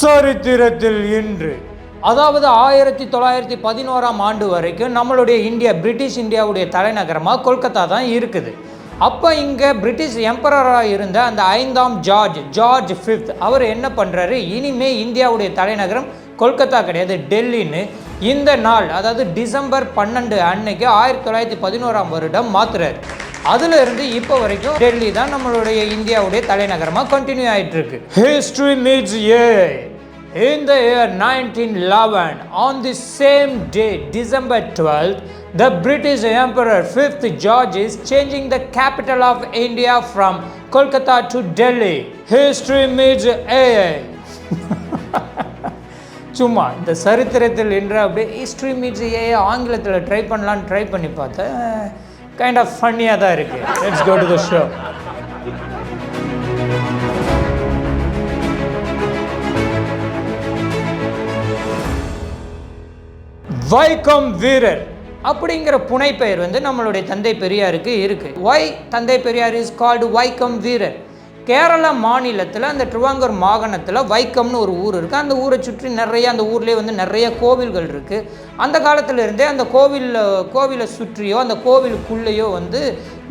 சரித்திரத்தில் இன்று. அதாவது ஆயிரத்தி தொள்ளாயிரத்தி பதினோராம் ஆண்டு வரைக்கும் நம்மளுடைய இந்தியா பிரிட்டிஷ் இந்தியாவுடைய தலைநகரமாக கொல்கத்தா தான் இருக்குது. அப்போ இங்கே பிரிட்டிஷ் எம்பரராக இருந்த அந்த ஐந்தாம் ஜார்ஜ் ஜார்ஜ் ஃபிஃப்த் அவர் என்ன பண்ணுறாரு இனிமே இந்தியாவுடைய தலைநகரம் கொல்கத்தா கிடையாது டெல்லின்னு இந்த நாள் அதாவது டிசம்பர் பன்னெண்டு அன்னைக்கு ஆயிரத்தி தொள்ளாயிரத்தி பதினோராம் வருடம் மாத்துறாரு. அதுல இருந்து இப்போ வரைக்கும் டெல்லி தான் நம்மளுடைய இந்தியாவுடைய தலைநகரமா கண்டினியூ ஆயிட்டு இருக்கு. History meets a In the year 1911, on the same day, December 12th, the British Emperor 5th George is changing the capital of India from Kolkata to Delhi. History meets AA. சும்மா இந்த சரித்திரத்தில் என்று அப்படியே history meets ஏ ஆங்கிலத்தில் try பண்ணலான்னு try பண்ணி பார்த்தேன் kind of ஃபன்னியாக தான் இருக்குது let's go to the show Vaikom வீரர் அப்படிங்கிற புனைப்பெயர் வந்து நம்மளுடைய தந்தை பெரியாருக்கு இருக்கு. ஒய் தந்தை பெரியார் இஸ் கால்டு வைக்கம் வீரர்? கேரள மாநிலத்தில் அந்த திருவாங்கூர் மாகாணத்தில் வைக்கம்னு ஒரு ஊர் இருக்குது அந்த ஊரை சுற்றி நிறைய அந்த ஊர்லேயே வந்து நிறைய கோவில்கள் இருக்குது அந்த காலத்துல இருந்தே அந்த கோவில் கோவிலை சுற்றியோ அந்த கோவிலுக்குள்ளேயோ வந்து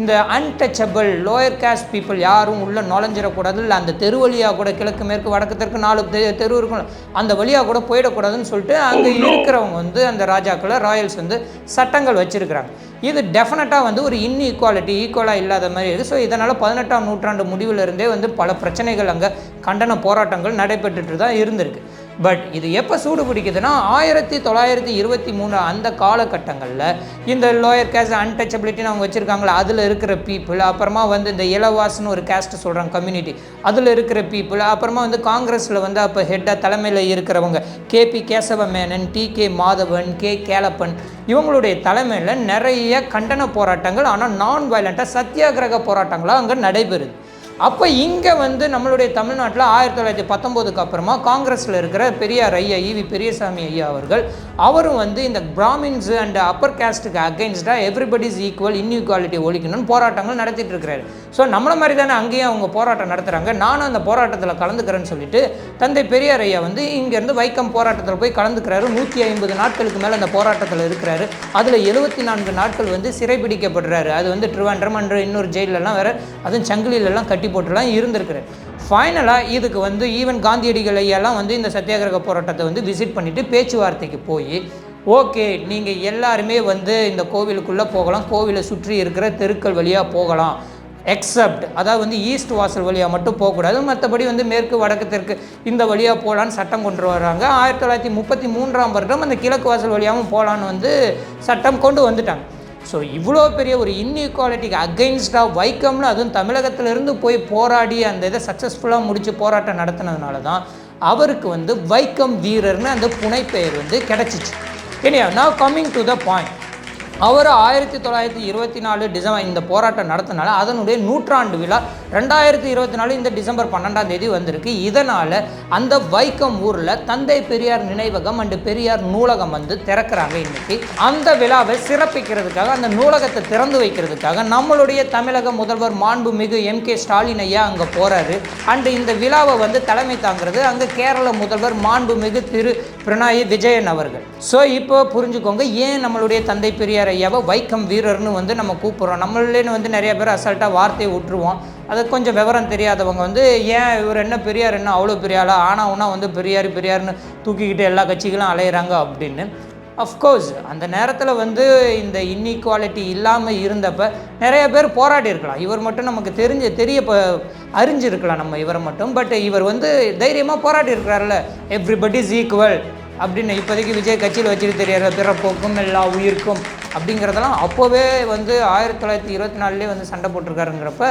இந்த அன்டச்சபிள் லோயர் காஸ்ட் பீப்புள் யாரும் உள்ளே நுழைஞ்சிடக்கூடாது. இல்லை அந்த தெரு வழியாக கூட கிழக்கு மேற்கு வடக்கு தெற்கு நாலு தெரு இருக்கும் அந்த வழியாக கூட போயிடக்கூடாதுன்னு சொல்லிட்டு அங்கே இருக்கிறவங்க வந்து அந்த ராஜாக்களை ராயல்ஸ் வந்து சட்டங்கள் வச்சுருக்கிறாங்க. இது டெஃபினட்டாக வந்து ஒரு இன்இக்வாலிட்டி ஈக்குவலாக இல்லாத மாதிரி இருக்குது ஸோ இதனால் பதினெட்டாம் நூற்றாண்டு முடிவிலிருந்தே வந்து பல பிரச்சனைகள் அங்கே கண்டன போராட்டங்கள் நடைபெற்றுட்டு தான் இருந்திருக்கு. பட் இது எப்போ சூடு பிடிக்குதுன்னா ஆயிரத்தி தொள்ளாயிரத்தி இருபத்தி மூணு அந்த காலகட்டங்களில் இந்த லோயர் கேஸ்ட் அன்டச்சபிலிட்டின்னு அவங்க வச்சுருக்காங்களா அதில் இருக்கிற பீப்புள் அப்புறமா வந்து இந்த இலவாஸ்னு ஒரு கேஸ்ட் சொல்கிறாங்க கம்யூனிட்டி அதில் இருக்கிற பீப்புள் அப்புறமா வந்து காங்கிரஸில் வந்து அப்போ ஹெட்டாக தலைமையில் இருக்கிறவங்க K P Kesava Menon T K Madhavan K Kelappan இவங்களுடைய தலைமையில் நிறைய கண்டன போராட்டங்கள் ஆனால் நான் வயலண்ட்டாக சத்தியாகிரக போராட்டங்களாக அங்கே நடைபெறுது. அப்போ இங்கே வந்து நம்மளுடைய தமிழ்நாட்டில் ஆயிரத்தி தொள்ளாயிரத்தி பத்தொம்போதுக்கு அப்புறமா காங்கிரஸில் இருக்கிற பெரியார் ஐயா ஈவி பெரியசாமி ஐயா அவர்கள் அவரும் வந்து இந்த பிராமின்ஸ் அண்ட் அப்பர் கேஸ்ட்டுக்கு அகெயின்ஸ்டாக எவ்ரிபடிஸ் ஈக்குவல் இன்இக்வாலிட்டி ஒழிக்கணும்னு போராட்டங்கள் நடத்திட்டு இருக்கிறாரு. ஸோ நம்மள மாதிரி தானே அங்கேயும் அவங்க போராட்டம் நடத்துகிறாங்க நானும் அந்த போராட்டத்தில் கலந்துக்கிறேன்னு சொல்லிட்டு தந்தை பெரியார் ஐயா வந்து இங்கேருந்து வைக்கம் போராட்டத்தில் போய் கலந்துக்கிறாரு. நூற்றி ஐம்பது நாட்களுக்கு மேலே அந்த போராட்டத்தில் இருக்கிறாரு. அதில் எழுபத்தி நான்கு நாட்கள் வந்து சிறைபிடிக்கப்படுறாரு. அது வந்து ட்ரிவாண்ட்ரம் அன்ற இன்னொரு ஜெயிலெல்லாம் வேறு அதுவும் சங்கிலியிலலாம் கட்டி போட்டுலாம் இருந்திருக்குறேன் ஃபைனலாக இதுக்கு வந்து ஈவன் காந்தியடிகள் ஐயாலாம் வந்து இந்த சத்தியாகிரக போராட்டத்தை வந்து விசிட் பண்ணிவிட்டு பேச்சுவார்த்தைக்கு போய் ஓகே நீங்கள் எல்லாருமே வந்து இந்த கோவிலுக்குள்ளே போகலாம். கோவிலை சுற்றி இருக்கிற தெருக்கள் வழியாக போகலாம். எக்ஸப்ட் அதாவது வந்து ஈஸ்ட் வாசல் வழியாக மட்டும் போகக்கூடாது. மற்றபடி வந்து மேற்கு வடக்கு தெற்கு இந்த வழியாக போகலான்னு சட்டம் கொண்டு வர்றாங்க ஆயிரத்தி தொள்ளாயிரத்தி முப்பத்தி மூன்றாம் வருடம் அந்த கிழக்கு வாசல் வழியாகவும் போகலான்னு வந்து சட்டம் கொண்டு வந்துட்டாங்க. ஸோ இவ்வளோ பெரிய ஒரு இன்இக்வாலிட்டிக்கு அகெயின்ஸ்டாக வைக்கம்னு அதுவும் தமிழகத்திலிருந்து போய் போராடி அந்த இதை சக்ஸஸ்ஃபுல்லாக முடித்து போராட்டம் நடத்தினதுனால தான் அவருக்கு வந்து வைக்கம் வீரர்னு அந்த புனைப்பெயர் வந்து கிடச்சிச்சு. இனியா நான் கம்மிங் டு த பாயிண்ட் அவர் ஆயிரத்தி தொள்ளாயிரத்தி இருபத்தி நாலு டிசம்பர் இந்த போராட்டம் நடத்தினால அதனுடைய நூற்றாண்டு விழா ரெண்டாயிரத்தி இருபத்தி நாலு இந்த டிசம்பர் பன்னெண்டாம் தேதி வந்திருக்கு. இதனால் அந்த வைக்கம் ஊரில் தந்தை பெரியார் நினைவகம் அண்டு பெரியார் நூலகம் வந்து திறக்கிறாங்க இன்னைக்கு. அந்த விழாவை சிறப்பிக்கிறதுக்காக அந்த நூலகத்தை திறந்து வைக்கிறதுக்காக நம்மளுடைய தமிழக முதல்வர் மாண்புமிகு எம் கே ஸ்டாலின் ஐயா அங்கே போகிறாரு அண்டு இந்த விழாவை வந்து தலைமை தாங்கிறது அங்கே கேரள முதல்வர் மாண்புமிகு திரு பிரணாயி விஜயன் அவர்கள். ஸோ இப்போ புரிஞ்சுக்கோங்க ஏன் நம்மளுடைய தந்தை பெரியார் ஐயாவை வைக்கம் வீரர்னு வந்து நம்ம கூப்பிட்றோம். நம்மளேன்னு வந்து நிறைய பேர் அசால்ட்டாக வார்த்தையை விட்டுருவோம். அது கொஞ்சம் விவரம் தெரியாதவங்க வந்து ஏன் இவர் என்ன பெரியார் என்ன அவ்வளோ பெரிய ஆனால் ஆனா வந்து பெரியார் பெரியார்னு தூக்கிக்கிட்டு எல்லா கட்சிகளும் அலையிறாங்க அப்படின்னு. அஃப்கோர்ஸ் அந்த நேரத்தில் வந்து இந்த இன்இக்வாலிட்டி இல்லாமல் இருந்தப்ப நிறைய பேர் போராடி இருக்கலாம். இவர் மட்டும் நமக்கு தெரிஞ்ச தெரிய ப அறிஞ்சிருக்கலாம் நம்ம இவரை மட்டும். பட் இவர் வந்து தைரியமாக போராடி இருக்கிறார்ல. எவ்ரிபடி இஸ் ஈக்குவல் அப்படின்னு இப்போதைக்கு விஜய் கட்சியில் வச்சுட்டு தெரியாத பிறப்போக்கும் எல்லா உயிருக்கும் அப்படிங்கிறதெல்லாம் அப்போவே வந்து ஆயிரத்தி தொள்ளாயிரத்தி இருபத்தி நாலுலேயே வந்து சண்டை போட்டிருக்காருங்கிறப்ப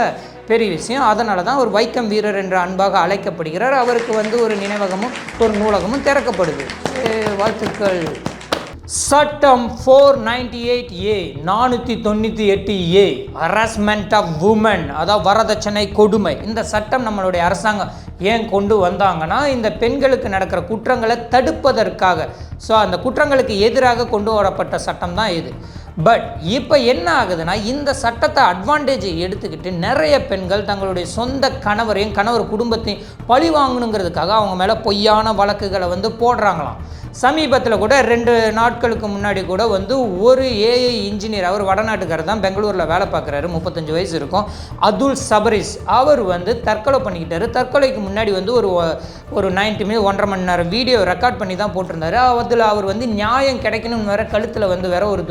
பெரிய விஷயம். அதனால தான் ஒரு வைக்கம் வீரர் என்ற அன்பாக அழைக்கப்படுகிறார். அவருக்கு வந்து ஒரு நினைவகமும் ஒரு நூலகமும் திறக்கப்படுது. வாழ்த்துக்கள். சட்டம் ஃபோர் நைன்டி எயிட் ஏ நானூற்றி தொண்ணூற்றி எட்டு ஏ ஹராஸ்மெண்ட் ஆஃப் உமன் அதாவது வரதட்சணை கொடுமை. இந்த சட்டம் நம்மளுடைய அரசாங்கம் ஏன் கொண்டு வந்தாங்கன்னா இந்த பெண்களுக்கு நடக்கிற குற்றங்களை தடுப்பதற்காக. ஸோ அந்த குற்றங்களுக்கு எதிராக கொண்டு வரப்பட்ட சட்டம் தான் இது. பட் இப்போ என்ன ஆகுதுன்னா இந்த சட்டத்தை அட்வான்டேஜ் எடுத்துக்கிட்டு நிறைய பெண்கள் தங்களுடைய சொந்த கணவரையும் கணவர் குடும்பத்தையும் பழி வாங்கணுங்கிறதுக்காக அவங்க மேலே பொய்யான வழக்குகளை வந்து போடுறாங்களாம். சமீபத்தில் கூட ரெண்டு நாட்களுக்கு முன்னாடி கூட வந்து ஒரு ஏஐ இன்ஜினியர் அவர் வடநாட்டுக்காரர் தான் பெங்களூரில் வேலை பார்க்குறாரு முப்பத்தஞ்சு வயசு இருக்கும். அதுல் சபரிஸ் அவர் வந்து தற்கொலை பண்ணிக்கிட்டாரு. தற்கொலைக்கு முன்னாடி வந்து ஒரு ஒரு நைன்டி மினிட் ஒன்றரை மணி நேரம் வீடியோ ரெக்கார்ட் பண்ணி தான் போட்டிருந்தாரு. அதில் அவர் வந்து நியாயம் கிடைக்கணும்னு வேற கழுத்தில் வந்து வேற ஒரு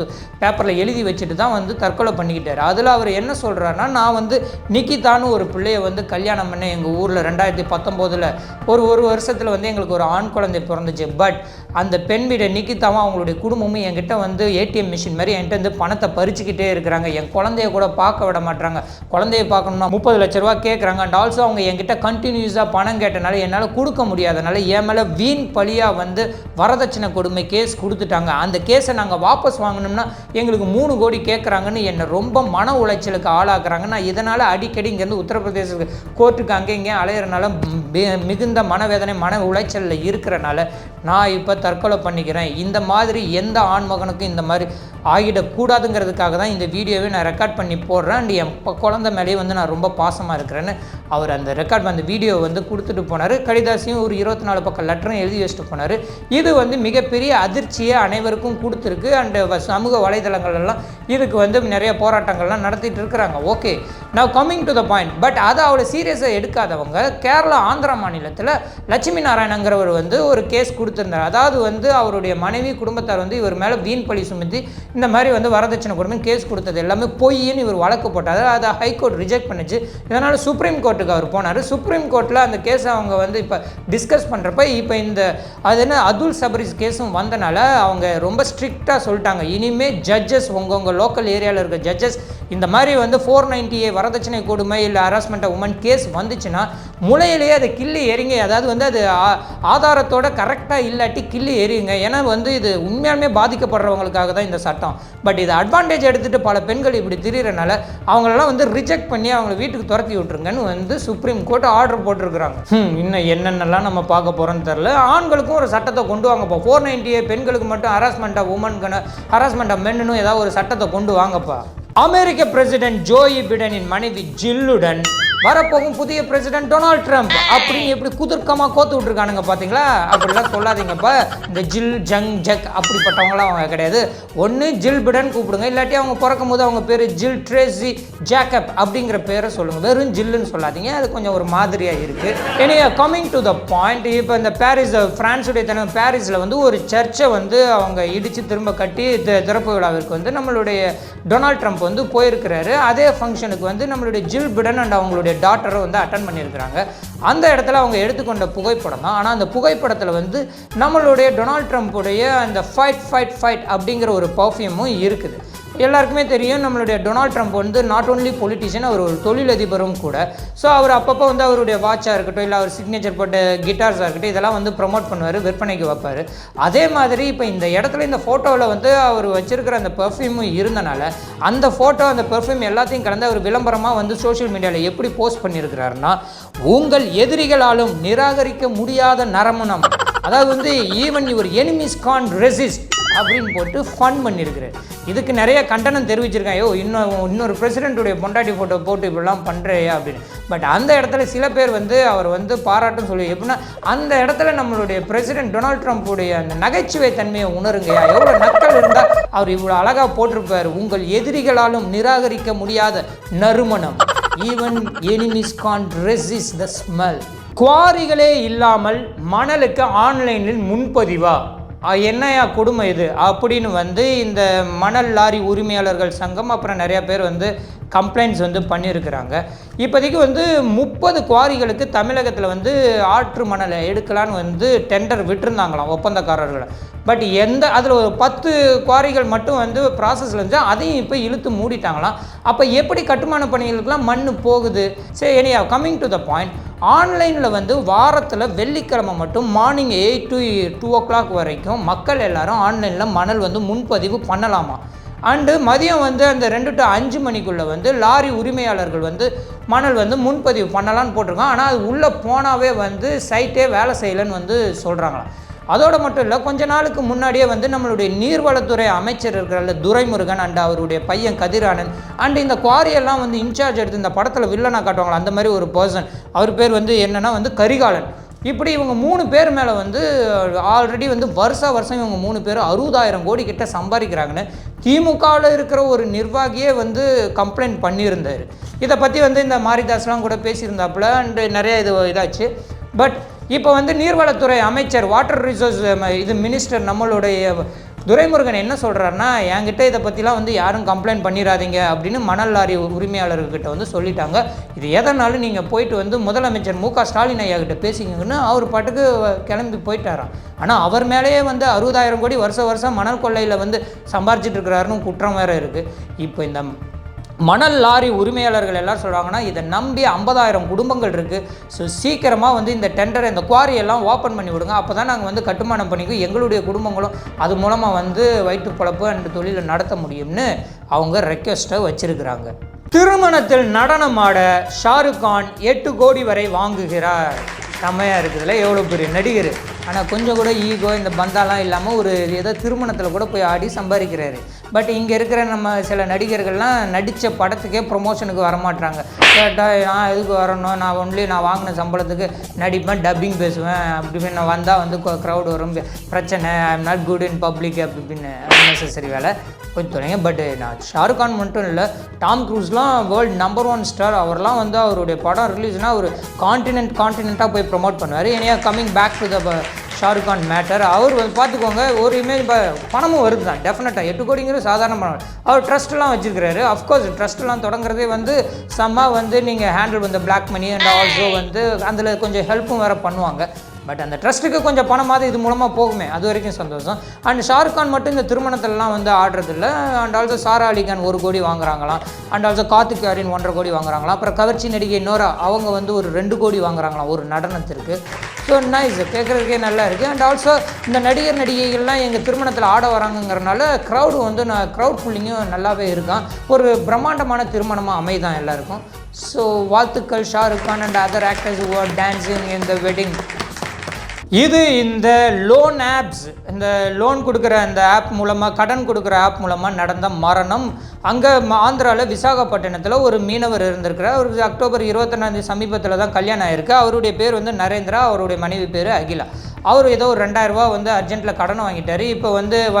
பேப்பரில் எழுதி வச்சுட்டு தான் வந்து தற்கொலை பண்ணிக்கிட்டார். அதில் அவர் என்ன சொல்கிறாருன்னா நான் வந்து நிக்கிதான்னு ஒரு பிள்ளையை வந்து கல்யாணம் பண்ணேன். எங்கள் ஊரில் ரெண்டாயிரத்தி பத்தொம்போதில் ஒரு ஒரு வருஷத்தில் வந்து எங்களுக்கு ஒரு ஆண் குழந்தை பிறந்துச்சு. பட் அந்த பெண் வீட நிக்கிதாவும் அவங்களுடைய குடும்பமும் என்கிட்ட வந்து ஏடிஎம் மிஷின் மாதிரி என்கிட்ட வந்து பணத்தை பறிச்சுக்கிட்டே இருக்கிறாங்க. என் குழந்தைய கூட பார்க்க விட மாட்டாங்க குழந்தைய பார்க்கணும்னா முப்பது லட்ச ரூபா கேட்குறாங்க அண்ட் ஆல்சோ அவங்க என்கிட்ட கண்டினியூஸாக பணம் கேட்டனால என்னால் கொடுக்க முடியாதனால என் மேலே வீண் பழியாக வந்து வரதட்சணை கொடுமை கேஸ் கொடுத்துட்டாங்க. அந்த கேஸை நாங்கள் வாபஸ் வாங்கினோம்னா எங்களுக்கு மூணு கோடி கேட்குறாங்கன்னு என்னை ரொம்ப மன உளைச்சலுக்கு ஆளாக்குறாங்க. நான் இதனால் அடிக்கடி இங்கேருந்து உத்தரப்பிரதேச கோர்ட்டுக்கு அங்கே இங்கே அலையிறனால மிகுந்த மனவேதனை மன உளைச்சலில் இருக்கிறனால நான் இப்போ தற்கொலை பண்ணிக்கிறேன். இந்த மாதிரி எந்த ஆண்மகனுக்கும் இந்த மாதிரி ஆகிடக்கூடாதுங்கிறதுக்காக தான் இந்த வீடியோவை நான் ரெக்கார்ட் பண்ணி போடுறேன். அண்ட் என் குழந்த மேலேயே வந்து நான் ரொம்ப பாசமாக இருக்கிறேன்னு அவர் அந்த ரெக்கார்ட் அந்த வீடியோ வந்து கொடுத்துட்டு போனார். கடிதாசியும் ஒரு இருபத்தி நாலு பக்கம் லெட்டரும் எழுதி வச்சுட்டு போனார். இது வந்து மிகப்பெரிய அதிர்ச்சியை அனைவருக்கும் கொடுத்துருக்கு. அண்டு சமூக வலைதளங்கள்லாம் இதுக்கு வந்து நிறைய போராட்டங்கள்லாம் நடத்திட்டு இருக்கிறாங்க. ஓகே நான் coming to the point but அதை அவ்வளோ சீரியஸாக எடுக்காதவங்க கேரளா ஆந்திரா மாநிலத்தில் லட்சுமி நாராயணங்கிறவர் வந்து ஒரு கேஸ் கொடுத்துருந்தார். அதாவது வந்து அவருடைய மனைவி குடும்பத்தார் வந்து இவர் மேலே வீண் பழி சுமத்தி இந்த மாதிரி வந்து வரதட்சணை கொடுமை கேஸ் கொடுத்தது எல்லாமே பொய்ன்னு இவர் வழக்கு போட்டார். அதை ஹைகோர்ட் ரிஜெக்ட் பண்ணிச்சு. இதனால் சுப்ரீம் கோர்ட்டுக்கு அவர் போனார். சுப்ரீம் கோர்ட்டில் அந்த கேஸை அவங்க வந்து இப்போ டிஸ்கஸ் பண்ணுறப்ப இப்போ இந்த அது என்ன அதுல் சபரிஸ் கேஸும் வந்தனால அவங்க ரொம்ப ஸ்ட்ரிக்டாக சொல்லிட்டாங்க. இனிமேல் ஜட்ஜஸ் உங்கள் உங்கள் லோக்கல் ஏரியாவில் இருக்க ஜட்ஜஸ் இந்த மாதிரி வந்து ஃபோர் நைன்டி ஏ வரதட்சணை கொடுமை இல்லை ஹராஸ்மெண்ட் உமன் கேஸ் வந்துச்சுன்னா முளையிலேயே அதை கிள்ளி எறிங்க. அதாவது வந்து அது ஆ- ஆதாரத்தோட கரெக்டாக இல்லாட்டி கிள்ளி எறியுங்க. ஏன்னா வந்து இது உண்மையாலுமே பாதிக்கப்படுறவங்களுக்காக தான் இந்த சட்டம் பட் இதை அட்வான்டேஜ் எடுத்துகிட்டு பல பெண்கள் இப்படி திரியறனால அவங்களெல்லாம் வந்து ரிஜெக்ட் பண்ணி அவங்கள வீட்டுக்கு துரத்தி விட்டுருங்கன்னு வந்து சுப்ரீம் கோர்ட் ஆர்டர் போட்டிருக்கிறாங்க. இன்னும் என்னென்னலாம் நம்ம பார்க்க போகிறோன்னு தெரில ஆண்களுக்கும் ஒரு சட்டத்தை கொண்டு வாங்கப்பா ஃபோர் நைன்டி பெண்களுக்கு மட்டும் ஹராஸ்மெண்ட் ஆஃப் உமனுக்கு ஹராஸ்மெண்ட் ஆஃப் மென்னுன்னு ஏதாவது ஒரு சட்டத்தை கொண்டு வாங்கப்பா. அமெரிக்க பிரசிடென்ட் ஜோயி பிடனின் மனைவி ஜில்லுடன் வரப்போகும் புதிய பிரசிடென்ட் டொனால்ட் ட்ரம்ப். அப்படின்னு எப்படி குதிர்க்கமாக கோத்து விட்ருக்கானுங்க பார்த்தீங்களா அப்படிலாம் சொல்லாதீங்கப்பா இந்த ஜில் ஜங் ஜக் அப்படிப்பட்டவங்களாம் அவங்க கிடையாது. ஒன்று ஜில் பிடன் கூப்பிடுங்க. இல்லாட்டி அவங்க பிறக்கும் போது அவங்க பேர் ஜில் ட்ரேசி ஜேக்கப் அப்படிங்கிற பேரை சொல்லுங்கள் வெறும் ஜில்லுன்னு சொல்லாதீங்க. அது கொஞ்சம் ஒரு மாதிரியாக இருக்குது எனவே கம்மிங் டு த பாயிண்ட் இப்போ இந்த பாரிஸ் ஃப்ரான்ஸுடைய தலைவர் பாரிஸில் வந்து ஒரு சர்ச்சை வந்து அவங்க இடித்து திரும்ப கட்டி திறப்பு விழாவிற்கு வந்து நம்மளுடைய டொனால்ட் ட்ரம்ப் வந்து போயிருக்கிறாரு. அதே ஃபங்க்ஷனுக்கு வந்து நம்மளுடைய ஜில் பிடன் அண்ட் அவங்களுடைய டாட்டரும் வந்து அட்டன் பண்ணியிருக்கிறாங்க. அந்த இடத்துல அவங்க எடுத்துக்கொண்ட புகைப்படம் தான். ஆனால் அந்த புகைப்படத்தில் வந்து நம்மளுடைய டொனால்ட் ட்ரம்ப்புடைய அந்த ஃபைட் ஃபைட் ஃபைட் அப்படிங்கிற ஒரு பர்ஃப்யூமும் இருக்குது. எல்லாருக்குமே தெரியும் நம்மளுடைய டொனால்ட் ட்ரம்ப் வந்து நாட் ஓன்லி பொலிட்டிஷியன் அவர் ஒரு தொழிலதிபரும் கூட. ஸோ அவர் அப்பப்போ வந்து அவருடைய வாட்சாக இருக்கட்டும் இல்லை அவர் சிக்னேச்சர் போட்ட கிட்டார்ஸாக இருக்கட்டும் இதெல்லாம் வந்து ப்ரொமோட் பண்ணுவார் விற்பனைக்கு வைப்பார். அதே மாதிரி இப்போ இந்த இடத்துல இந்த ஃபோட்டோவில் வந்து அவர் வச்சிருக்கிற அந்த பெர்ஃப்யூமும் இருந்தனால அந்த ஃபோட்டோ அந்த பெர்ஃப்யூம் எல்லாத்தையும் கலந்து அவர் விளம்பரமாக வந்து சோஷியல் மீடியாவில் எப்படி போஸ்ட் பண்ணியிருக்கிறாருன்னா உங்கள் எதிரிகளாலும் நிராகரிக்க முடியாத நரமணம் அதாவது வந்து even your enemies can resist அப்படின்னு போட்டு ஃபன் பண்ணியிருக்கிறார். இதுக்கு நிறைய கண்டனம் தெரிவிச்சிருக்காங்க. ஐயோ இன்னும் இன்னொரு பிரசிடென்ட்டுடைய பொண்டாட்டி ஃபோட்டோ போட்டு இப்படிலாம் பண்ணுறையா அப்படின்னு. பட் அந்த இடத்துல சில பேர் வந்து அவர் வந்து பாராட்டும் சொல்லி எப்படின்னா அந்த இடத்துல நம்மளுடைய பிரசிடென்ட் டொனால்ட் ட்ரம்ப்புடைய அந்த நகைச்சுவை தன்மையை உணருங்கய்யா. எவ்வளோ நக்கல் இருந்தால் அவர் இவ்வளோ அழகாக போட்டிருப்பார். உங்கள் எதிரிகளாலும் நிராகரிக்க முடியாத நறுமணம். Even enemies can resist the smell குவாரிகளே இல்லாமல் மணலுக்கு ஆன்லைனில் முன்பதிவா? என்னையா கொடுமை இது? அப்படின்னு வந்து இந்த மணல் லாரி உரிமையாளர்கள் சங்கம் அப்புறம் நிறையா பேர் வந்து கம்ப்ளைண்ட்ஸ் வந்து பண்ணியிருக்கிறாங்க. இப்போதைக்கு வந்து முப்பது குவாரிகளுக்கு தமிழகத்தில் வந்து ஆற்று மணலை எடுக்கலான்னு வந்து டெண்டர் விட்டுருந்தாங்களாம் ஒப்பந்தக்காரர்களை. பட் எந்த அதில் ஒரு பத்து குவாரிகள் மட்டும் வந்து ப்ராசஸில் இருந்துச்சா அதையும் இப்போ இழுத்து மூடிட்டாங்களாம். அப்போ எப்படி கட்டுமான பணிகளுக்கெல்லாம் மண் போகுது? சரி anyway coming to the point ஆன்லைனில் வந்து வாரத்தில் வெள்ளிக்கிழமை மட்டும் morning eight to two o'clock வரைக்கும் மக்கள் எல்லாரும் ஆன்லைனில் மணல் வந்து முன்பதிவு பண்ணலாமா? அண்டு மதியம் வந்து அந்த ரெண்டு டு அஞ்சு மணிக்குள்ளே வந்து லாரி உரிமையாளர்கள் வந்து மணல் வந்து முன்பதிவு பண்ணலான்னு போட்டிருக்கோம் ஆனால் அது உள்ளே போனாவே வந்து சைட்டே வேலை செய்யலைன்னு வந்து சொல்கிறாங்களாம் அதோடு மட்டும் இல்லை கொஞ்ச நாளுக்கு முன்னாடியே வந்து நம்மளுடைய நீர்வளத்துறை அமைச்சர் இருக்கிற துரைமுருகன் அண்ட் அவருடைய பையன் கதிரானன் அண்ட் இந்த குவாரியெல்லாம் வந்து இன்சார்ஜ் எடுத்து இந்த படத்தில் வில்லனாக காட்டுவாங்களா அந்த மாதிரி ஒரு பர்சன் அவர் பேர் வந்து என்னென்னா வந்து கரிகாலன். இப்படி இவங்க மூணு பேர் மேலே வந்து ஆல்ரெடி வந்து வருஷ வருஷம் இவங்க மூணு பேரும் அறுபதாயிரம் கோடி கிட்ட சம்பாதிக்கிறாங்கன்னு திமுகவில் இருக்கிற ஒரு நிர்வாகியே வந்து கம்ப்ளைண்ட் பண்ணியிருந்தார். இதை பற்றி வந்து இந்த மாரிதாஸ்லாம் கூட பேசியிருந்தாப்புல அண்டு நிறைய இது இதாச்சு. பட் இப்போ வந்து நீர்வளத்துறை அமைச்சர் வாட்டர் ரிசோர்ஸ் இது மினிஸ்டர் நம்மளுடைய துரைமுருகன் என்ன சொல்கிறாருன்னா என்கிட்ட இதை பற்றிலாம் வந்து யாரும் கம்ப்ளைண்ட் பண்ணிடாதீங்க அப்படின்னு மணல் லாரி உரிமையாளர்கிட்ட வந்து சொல்லிட்டாங்க. இது எதனாலும் நீங்கள் போயிட்டு வந்து முதலமைச்சர் மு க ஸ்டாலின் ஐயா கிட்ட பேசிங்கன்னு அவர் பாட்டுக்கு கிளம்பி போயிட்டாராம். ஆனால் அவர் மேலேயே வந்து அறுபதாயிரம் கோடி வருஷம் வருஷம் மணல் கொள்ளையில் வந்து சம்பாரிச்சிட்டு இருக்கிறாருன்னு குற்றம் வேறு இருக்குது இப்போ இந்த மணல் லாரி உரிமையாளர்கள் எல்லாம் சொல்கிறாங்கன்னா இதை நம்பி ஐம்பதாயிரம் குடும்பங்கள் இருக்குது ஸோ சீக்கிரமாக வந்து இந்த டெண்டரை இந்த குவாரி எல்லாம் ஓப்பன் பண்ணி விடுங்க. அப்போ தான் நாங்கள் வந்து கட்டுமானம் பண்ணிக்கோ எங்களுடைய குடும்பங்களும் அது மூலமாக வந்து வயிற்று பழப்பு அண்ட் தொழிலை நடத்த முடியும்னு அவங்க ரெக்வெஸ்ட்டை வச்சிருக்கிறாங்க. திருமணத்தில் நடனமாட ஷாருக் கான் எட்டு கோடி வரை வாங்குகிறார். செம்மையாக இருக்குதுல்ல எவ்வளோ பெரிய நடிகர். ஆனால் கொஞ்சம் கூட ஈகோ இந்த பந்தாலாம் இல்லாமல் ஒரு ஏதோ திருமணத்தில் கூட போய் ஆடி சம்பாதிக்கிறாரு. பட் இங்கே இருக்கிற நம்ம சில நடிகர்கள்லாம் நடித்த படத்துக்கே ப்ரொமோஷனுக்கு வரமாட்டாங்க கேட்டால் நான் எதுக்கு வரணும்? நான் ஒன்லி நான் வாங்கின சம்பளத்துக்கு நடிப்பேன் டப்பிங் பேசுவேன். அப்படி நான் வந்தால் வந்து க்ரௌட் வரும். பிரச்சனை I am not good in public அப்படின்னு அன்னெசரி நெசசரி வேலை. கொஞ்சம் தொடங்க பட் நான் ஷாருக் கான் மட்டும் இல்லை டாம் க்ரூஸ்லாம் வேர்ல்டு நம்பர் ஒன் ஸ்டார் அவர்லாம் வந்து அவருடைய படம் ரிலீஸ்னால் ஒரு கான்டினென்ட் காண்டினெண்ட்டாக போய் ப்ரொமோட் பண்ணுவார். ஏன்னா coming back to the Shahrukh Khan matter அவர் வந்து பார்த்துக்கோங்க ஒரு இமேஜ் இப்போ பணமும் வருது தான் டெஃபினட்டாக எட்டு கோடிங்கிற சாதாரண பணம். அவர் ட்ரஸ்ட்லாம் வச்சுருக்கிறாரு. அஃப்கோர்ஸ் ட்ரஸ்ட்லாம் தொடங்குறதே வந்து செம்ம வந்து நீங்கள் ஹேண்டில் வந்து பிளாக் மணி அண்ட் ஆல்சோ வந்து அதில் கொஞ்சம் ஹெல்ப்பும் வேறு பண்ணுவாங்க. பட் அந்த ட்ரஸ்ட்டுக்கு கொஞ்சம் பணமாவது இது மூலமாக போகுமே அது வரைக்கும் சந்தோஷம். அண்ட் ஷாருக் கான் மட்டும் இந்த திருமணத்திலலாம் வந்து ஆடுறதில்ல. அண்ட் ஆல்சோ சாரா அலி கான் ஒரு கோடி வாங்குறாங்களாம். அண்ட் ஆல்சோ கார்த்திக் ஆரியன் ஒன்றரை கோடி வாங்குறாங்களாம். அப்புறம் கவர்ச்சி நடிகை நோரா அவங்க வந்து ஒரு ரெண்டு கோடி வாங்குறாங்களாம் ஒரு நடனத்திற்கு. ஸோ நைஸ் கேட்குறதுக்கே நல்லா இருக்குது அண்ட் ஆல்சோ இந்த நடிகர் நடிகைகள்லாம் எங்கள் திருமணத்தில் ஆட வராங்கங்கிறனால க்ரௌடு வந்து நான் க்ரௌட் ஃபுல்லிங்கும் நல்லாவே இருக்கான் ஒரு பிரம்மாண்டமான திருமணமாக அமைதான் எல்லாருக்கும். ஸோ வாழ்த்துக்கள் Shahrukh Khan and other actors O dancing இந்த வெட்டிங் இது இந்த லோன் ஆப்ஸ் இந்த லோன் கொடுக்குற அந்த ஆப் மூலமாக கடன் கொடுக்குற ஆப் மூலமாக நடந்த மரணம். அங்கே ஆந்திராவில் விசாகப்பட்டினத்தில் ஒரு மீனவர் இருந்திருக்கிறார். அவருக்கு அக்டோபர் இருபத்தொன்னாந்தேதி சமீபத்தில் தான் கல்யாணம் ஆயிருக்கு. அவருடைய பேர் வந்து நரேந்திரா அவருடைய மனைவி பேர் அகிலா. அவர் ஏதோ ஒரு ரெண்டாயிரரூபா வந்து அர்ஜென்ட்டில் கடன் வாங்கிட்டார். இப்போ வந்து வ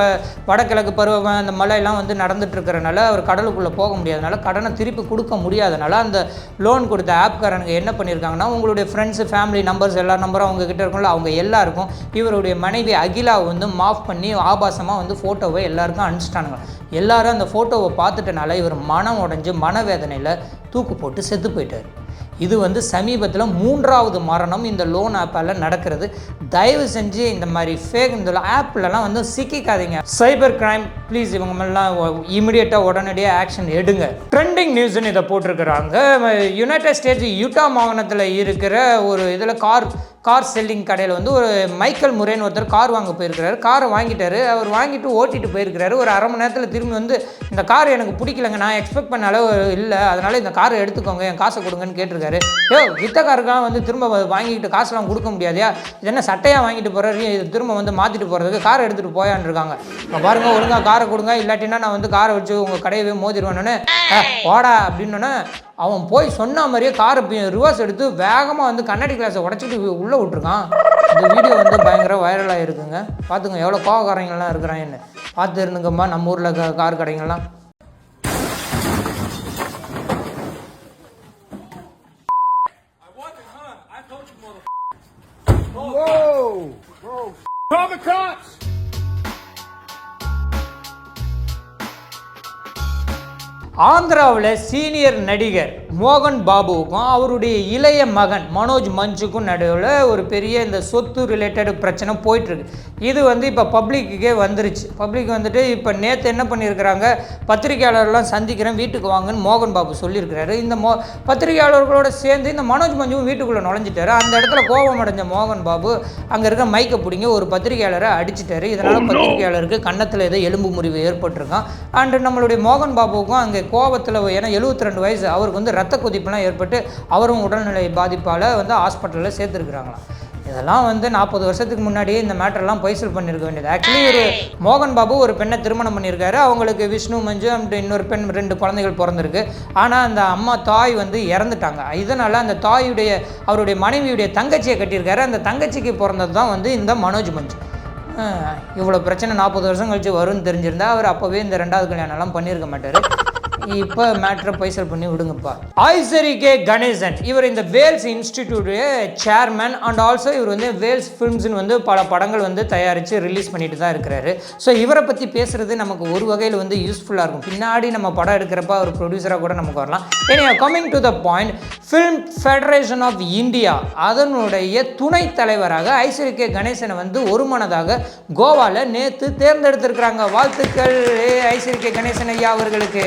வடகிழக்கு பருவ அந்த மழையெல்லாம் வந்து நடந்துட்டுருக்கிறனால அவர் கடலுக்குள்ளே போக முடியாதனால கடனை திருப்பி கொடுக்க முடியாதனால அந்த லோன் கொடுத்த ஆப்காரனுக்கு என்ன பண்ணியிருக்காங்கன்னா உங்களுடைய ஃப்ரெண்ட்ஸு ஃபேமிலி நம்பர்ஸ் எல்லா நம்பரும் அவங்க கிட்ட இருக்கும்ல அவங்க எல்லாருக்கும் இவருடைய மனைவி அகிலாவை வந்து மாஃப் பண்ணி ஆபாசமாக வந்து ஃபோட்டோவை எல்லாருக்கும் அனுப்பிச்சிட்டானுங்க. எல்லாரும் அந்த ஃபோட்டோவை பார்த்துட்டனால இவர் மனம் உடஞ்சி மனவேதனையில் தூக்கு போட்டு செத்து போயிட்டார். இது வந்து சமீபத்தில் மூன்றாவது மரணம் இந்த லோன் ஆப்பால் நடக்கிறது. தயவு செஞ்சு இந்த மாதிரி ஃபேக் இந்த ஆப்லலாம் வந்து சிக்கிக்காதீங்க. சைபர் கிரைம் ப்ளீஸ் இவங்க மேலாம் இமிடியேட்டாக உடனடியாக ஆக்ஷன் எடுங்க. ட்ரெண்டிங் நியூஸ்னு இதை போட்டிருக்கிறாங்க. யுனைடெட் ஸ்டேட்ஸ் யூட்டா மாகாணத்தில் இருக்கிற ஒரு இதில் கார் கார் செல்லிங் கடையில் வந்து ஒரு மைக்கேல் முரேன்னு ஒருத்தர் கார் வாங்க போயிருக்கிறாரு. காரை வாங்கிட்டாரு. அவர் வாங்கிட்டு ஓட்டிட்டு போயிருக்கிறாரு. ஒரு அரை மணி நேரத்தில் திரும்பி வந்து இந்த கார் எனக்கு பிடிக்கலங்க. நான் எக்ஸ்பெக்ட் பண்ண அளவு இல்லை. அதனால் இந்த காரை எடுத்துக்கோங்க. என் காசை கொடுங்கன்னு கேட்டிருக்காரு. யோ வித்த காருக்கெல்லாம் வந்து திரும்ப வாங்கிக்கிட்டு வாங்கிட்டு காசுலாம் கொடுக்க முடியாதையா? இது என்ன சட்டையாக வாங்கிட்டு போகிறாரு இது திரும்ப வந்து மாற்றிட்டு போகிறதுக்கு காரை எடுத்துகிட்டு போயான்னு இருக்காங்க. இப்போ பாருங்கள் ஒழுங்காக காரை கொடுங்க. இல்லாட்டினா நான் வந்து காரை வச்சு உங்கள் கடையவே மோதிடுவேன்னு ஓடா அப்படின்னோன்னே அவன் போய் சொன்ன மாதிரியே காரை ரிவர்ஸ் எடுத்து வேகமாக வந்து கண்ணாடி கிளாஸை உடச்சிட்டு உள்ளே விட்ருக்கான் இந்த வீடியோ வந்து பயங்கர வைரலாக இருக்குங்க பார்த்துங்க எவ்வளோ கோவக்காரங்கெல்லாம் இருக்கிறாங்கன்னு பார்த்து இருந்துங்கம்மா நம்ம ஊரில் கார் கடைங்கள்லாம் Whoa! Whoa! Call the cops! ஆந்திராவில் சீனியர் நடிகர் மோகன் பாபுவுக்கும் அவருடைய இளைய மகன் மனோஜ் மஞ்சுக்கும் நடுவில் ஒரு பெரிய இந்த சொத்து ரிலேட்டட் பிரச்சனை போயிட்டுருக்கு. இது வந்து இப்போ பப்ளிக்குக்கே வந்துருச்சு. பப்ளிக் வந்துட்டு இப்போ நேற்று என்ன பண்ணியிருக்கிறாங்க பத்திரிகையாளர்லாம் சந்திக்கிறேன் வீட்டுக்கு வாங்கன்னு மோகன் பாபு சொல்லியிருக்கிறாரு. இந்த மோ பத்திரிகையாளர்களோட சேர்ந்து இந்த மனோஜ் மஞ்சுவும் வீட்டுக்குள்ளே நுழைஞ்சிட்டாரு. அந்த இடத்துல கோபம் அடைஞ்ச மோகன் பாபு அங்கே இருக்க மைக்கை பிடிங்க ஒரு பத்திரிகையாளரை அடிச்சிட்டாரு. இதனால் பத்திரிகையாளருக்கு கன்னத்தில் ஏதோ எலும்பு முறிவு ஏற்பட்டிருக்கான் அண்டு நம்மளுடைய மோகன் பாபுவுக்கும் அங்கே கோபத்தில் ஏன்னா 72 ரெண்டு வயசு அவருக்கு வந்து ரத்த கொதிப்புலாம் ஏற்பட்டு அவரும் உடல்நிலை பாதிப்பால் வந்து ஹாஸ்பிட்டலில் சேர்த்துருக்குறாங்களாம். இதெல்லாம் வந்து நாற்பது வருஷத்துக்கு முன்னாடியே இந்த மேட்டர்லாம் பைசல் பண்ணியிருக்க வேண்டியது. ஆக்சுவலி ஒரு மோகன் பாபு ஒரு பெண்ணை திருமணம் பண்ணியிருக்காரு. அவங்களுக்கு விஷ்ணு மஞ்சு அப்படி இன்னொரு பெண் ரெண்டு குழந்தைகள் பிறந்திருக்கு. ஆனால் அந்த அம்மா தாய் வந்து இறந்துட்டாங்க. இதனால் அந்த தாயுடைய அவருடைய மனைவியுடைய தங்கச்சியை கட்டியிருக்காரு. அந்த தங்கச்சிக்கு பிறந்தது தான் வந்து இந்த மனோஜ் மஞ்சு. இவ்வளோ பிரச்சனை நாற்பது வருஷம் கழிச்சு வரும்னு தெரிஞ்சிருந்தா அவர் அப்போவே இந்த ரெண்டாவது கல்யாணம்லாம் பண்ணியிருக்க மாட்டார். இப்போ மேட்ரை பைசல் பண்ணி விடுங்கப்பா. ஆய்சரி கே கணேசன் இவர் இந்த வேல்ஸ் இன்ஸ்டிடியூடைய சேர்மேன் அண்ட் ஆல்சோ இவர் வந்து வேல்ஸ் ஃபிலிம்ஸ்னு வந்து பல படங்கள் வந்து தயாரித்து ரிலீஸ் பண்ணிட்டு தான் இருக்கிறாரு. ஸோ இவரை பற்றி பேசுறது நமக்கு ஒரு வகையில் வந்து யூஸ்ஃபுல்லாக இருக்கும். பின்னாடி நம்ம படம் எடுக்கிறப்ப அவர் ப்ரொடியூசராக கூட நமக்கு வரலாம். ஏன்னா coming to the point film federation of India அதனுடைய துணைத் தலைவராக ஐஸ்வரி கே கணேசனை வந்து ஒருமனதாக கோவாவில் நேற்று தேர்ந்தெடுத்திருக்கிறாங்க. வாழ்த்துக்கள் ஐஸ்வரி கே கணேசன் ஐயா அவர்களுக்கு.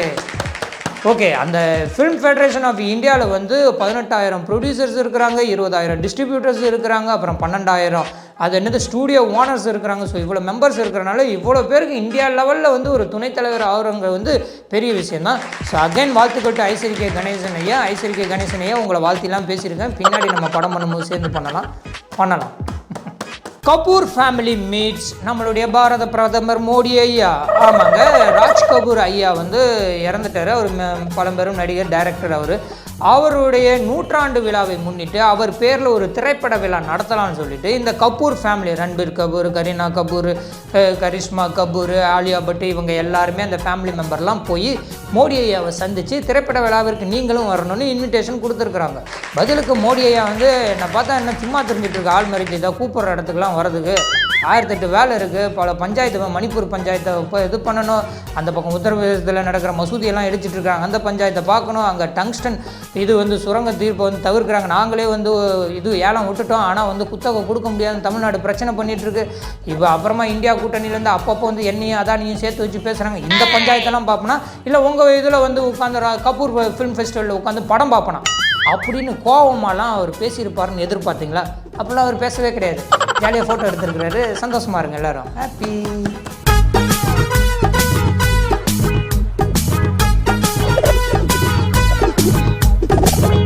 ஓகே அந்த ஃபிலிம் ஃபெடரேஷன் ஆஃப் இந்தியாவில் வந்து பதினெட்டாயிரம் ப்ரொடியூசர்ஸ் இருக்கிறாங்க இருபதாயிரம் டிஸ்ட்ரிபியூட்டர்ஸ் இருக்கிறாங்க அப்புறம் பன்னெண்டாயிரம். அது என்னது ஸ்டூடியோ ஓனர்ஸ் இருக்கிறாங்க ஸோ இவ்வளோ மெம்பர்ஸ் இருக்கிறனால இவ்வளோ பேருக்கு இந்தியா லெவலில் வந்து ஒரு துணைத்தலைவர் ஆகிறவங்க வந்து பெரிய விஷயம் தான் ஸோ அகைன் வாழ்த்துக்கள் டு ஐஸ்வரி கே கணேசன் ஐயா. ஐஸ்வரி கே கணேசன் ஐயா உங்களை வாழ்த்திலாம் பேசியிருக்கேன். பின்னாடி நம்ம படம் பண்ணும்போது சேர்ந்து பண்ணலாம். பண்ணலாம். கபூர் ஃபேமிலி மீட்ஸ் நம்மளுடைய பாரத பிரதமர் மோடி ஐயா. ஆமாங்க ராஜ் கபூர் ஐயா வந்து இறந்துட்டார். அவர் பழம்பெரும் நடிகர் டைரக்டர் அவர். அவருடைய நூற்றாண்டு விழாவை முன்னிட்டு அவர் பேரில் ஒரு திரைப்பட விழா நடத்தலாம்னு சொல்லிட்டு இந்த கபூர் ஃபேமிலி ரன்பீர் கபூர் கரீனா கபூர் கரிஷ்மா கபூர் ஆலியா பட் இவங்க எல்லாருமே அந்த ஃபேமிலி மெம்பர்லாம் போய் மோடி ஐயாவை சந்தித்து திரைப்பட விழாவிற்கு நீங்களும் வரணும்னு இன்விடேஷன் கொடுத்துருக்குறாங்க. பதிலுக்கு மோடி ஐயா வந்து என்னை பார்த்தா என்ன சும்மா தெரிஞ்சிட்டு இருக்க ஆள் மாதிரி இதாக கூப்பிட்ற இடத்துக்குலாம் வரதுக்கு ஆயிரத்தெட்டு வேலை இருக்குது பல பஞ்சாயத்து மணிப்பூர் பஞ்சாயத்தை இப்போ இது பண்ணணும். அந்த பக்கம் உத்தரப்பிரதேசத்தில் நடக்கிற மசூதியெல்லாம் இடிச்சிட்டு இருக்காங்க. அந்த பஞ்சாயத்தை பார்க்கணும். அங்கே டங்ஸ்டன் இது வந்து சுரங்க தீர்ப்பை வந்து தவிர்க்கிறாங்க. நாங்களே வந்து இது ஏலம் விட்டுட்டோம். ஆனால் வந்து குத்தகை கொடுக்க முடியாதுன்னு தமிழ்நாடு பிரச்சனை பண்ணிகிட்ருக்கு இப்போ அப்புறமா இந்தியா கூட்டணியிலேருந்து அப்பப்போ வந்து என்னையும் அதானியும் சேர்த்து வச்சு பேசுகிறாங்க இந்த பஞ்சாயத்தெல்லாம் பார்ப்போனா? இல்லை உங்கள் இதில் வந்து உட்காந்து கபூர் ஃபிலிம் ஃபெஸ்டிவலில் உட்காந்து படம் பார்ப்போனா? அப்படின்னு கோவமாலாம் அவர் பேசியிருப்பாருன்னு எதிர்பார்த்தீங்களா? அப்படிலாம் அவர் பேசவே கிடையாது. ஜாலியாக ஃபோட்டோ எடுத்துருக்கிறாரு. சந்தோஷமா இருங்க எல்லாரும். ஹாப்பி